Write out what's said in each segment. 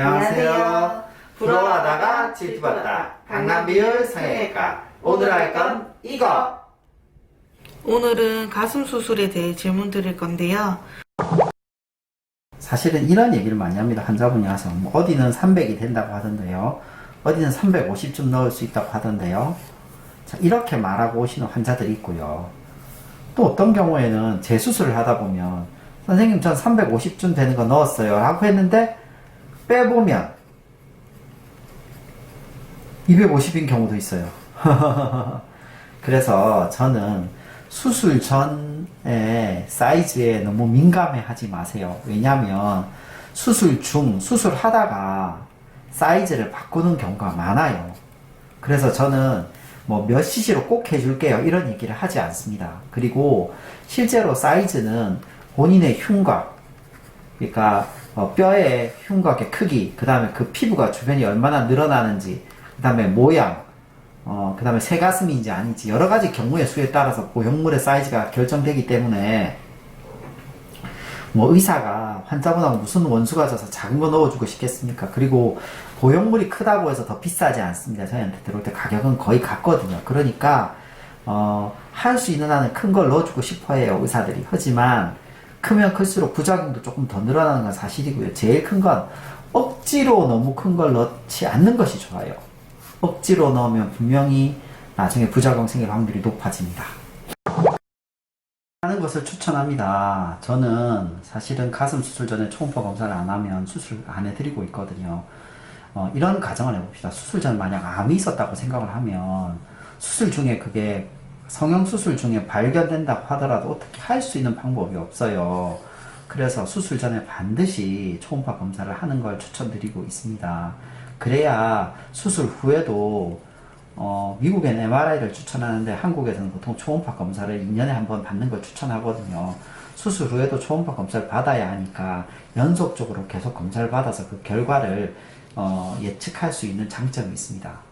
안녕하세요. 부러워하다가 질투받다. 강남비율 성형외과. 오늘 할 건 이거. 오늘은 가슴 수술에 대해 질문 드릴 건데요. 사실은 이런 얘기를 많이 합니다. 환자분이 와서. 뭐 어디는 300이 된다고 하던데요. 어디는 350쯤 넣을 수 있다고 하던데요. 자, 이렇게 말하고 오시는 환자들이 있고요. 또 어떤 경우에는 재수술을 하다 보면 선생님 전 350쯤 되는 거 넣었어요. 라고 했는데 빼보면 250인 경우도 있어요. 그래서 저는 수술 전에 사이즈에 너무 민감해 하지 마세요. 왜냐면 수술 중, 수술하다가 사이즈를 바꾸는 경우가 많아요. 그래서 저는 뭐 몇 cc로 꼭 해줄게요. 이런 얘기를 하지 않습니다. 그리고 실제로 사이즈는 본인의 흉곽, 그러니까 어, 뼈의 흉곽의 크기, 그 다음에 그 피부가 주변이 얼마나 늘어나는지, 그 다음에 모양, 어, 그 다음에 새가슴인지 아닌지 여러 가지 경우의 수에 따라서 보형물의 사이즈가 결정되기 때문에 뭐 의사가 환자분하고 무슨 원수 가 져서 작은 거 넣어주고 싶겠습니까? 그리고 보형물이 크다고 해서 더 비싸지 않습니다. 저희한테 들어올 때 가격은 거의 같거든요. 그러니까 어, 할 수 있는 한은 큰 걸 넣어주고 싶어 해요 의사들이. 하지만 크면 클수록 부작용도 조금 더 늘어나는 건 사실이고요. 제일 큰 건 억지로 너무 큰 걸 넣지 않는 것이 좋아요. 억지로 넣으면 분명히 나중에 부작용 생길 확률이 높아집니다. 하는 것을 추천합니다. 저는 사실은 가슴 수술 전에 초음파 검사를 안 하면 수술 안 해드리고 있거든요. 어, 이런 가정을 해봅시다. 수술 전 만약 암이 있었다고 생각을 하면 수술 중에 그게 성형수술 중에 발견된다고 하더라도 어떻게 할 수 있는 방법이 없어요. 그래서 수술 전에 반드시 초음파 검사를 하는 걸 추천드리고 있습니다. 그래야 수술 후에도 어, 미국엔 MRI를 추천하는데 한국에서는 보통 초음파 검사를 2년에 한 번 받는 걸 추천하거든요. 수술 후에도 초음파 검사를 받아야 하니까 연속적으로 계속 검사를 받아서 그 결과를 어, 예측할 수 있는 장점이 있습니다.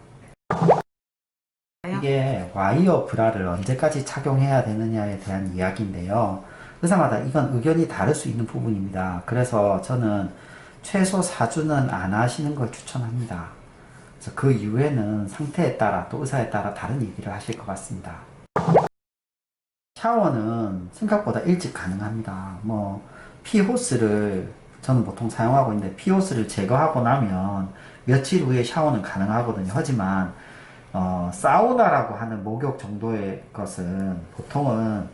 이게 와이어 브라를 언제까지 착용해야 되느냐에 대한 이야기인데요. 의사마다 이건 의견이 다를 수 있는 부분입니다. 그래서 저는 최소 4주는 안 하시는 걸 추천합니다. 그 이후에는 상태에 따라 또 의사에 따라 다른 얘기를 하실 것 같습니다. 샤워는 생각보다 일찍 가능합니다. 뭐 피호스를 저는 보통 사용하고 있는데 피호스를 제거하고 나면 며칠 후에 샤워는 가능하거든요. 하지만 어, 사우나라고 하는 목욕 정도의 것은 보통은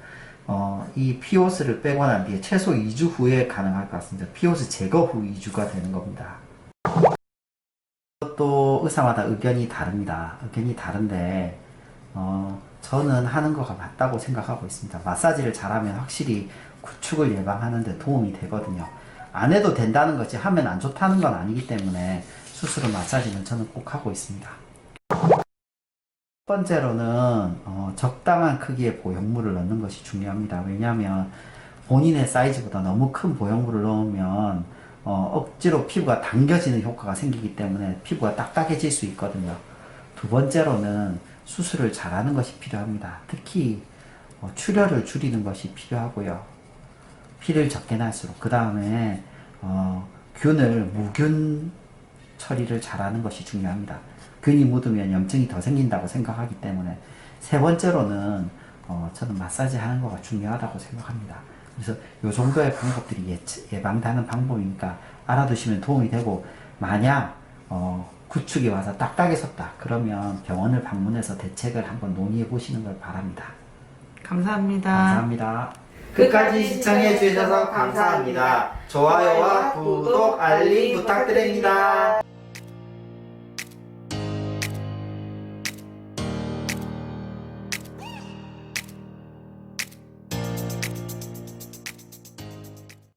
어, 이 피호스를 빼고 난 뒤에 최소 2주 후에 가능할 것 같습니다. 피호스 제거 후 2주가 되는 겁니다. 또 의사마다 의견이 다릅니다. 의견이 다른데 어, 저는 하는 거가 맞다고 생각하고 있습니다. 마사지를 잘하면 확실히 구축을 예방하는 데 도움이 되거든요. 안 해도 된다는 것이 하면 안 좋다는 건 아니기 때문에 수술은 마사지는 저는 꼭 하고 있습니다. 첫 번째로는 어, 적당한 크기의 보형물을 넣는 것이 중요합니다. 왜냐하면 본인의 사이즈보다 너무 큰 보형물을 넣으면 어, 억지로 피부가 당겨지는 효과가 생기기 때문에 피부가 딱딱해질 수 있거든요. 두 번째로는 수술을 잘하는 것이 필요합니다. 특히 어, 출혈을 줄이는 것이 필요하고요. 피를 적게 날수록 그 다음에 어, 균을 무균 처리를 잘하는 것이 중요합니다. 균이 묻으면 염증이 더 생긴다고 생각하기 때문에 세 번째로는 어, 저는 마사지 하는 거가 중요하다고 생각합니다. 그래서 요 정도의 방법들이 예, 예방되는 방법이니까 알아두시면 도움이 되고 만약 어, 구축이 와서 딱딱해졌다 그러면 병원을 방문해서 대책을 한번 논의해 보시는 걸 바랍니다. 감사합니다. 감사합니다. 끝까지 시청해 주셔서 감사합니다. 좋아요와 구독, 알림 부탁드립니다.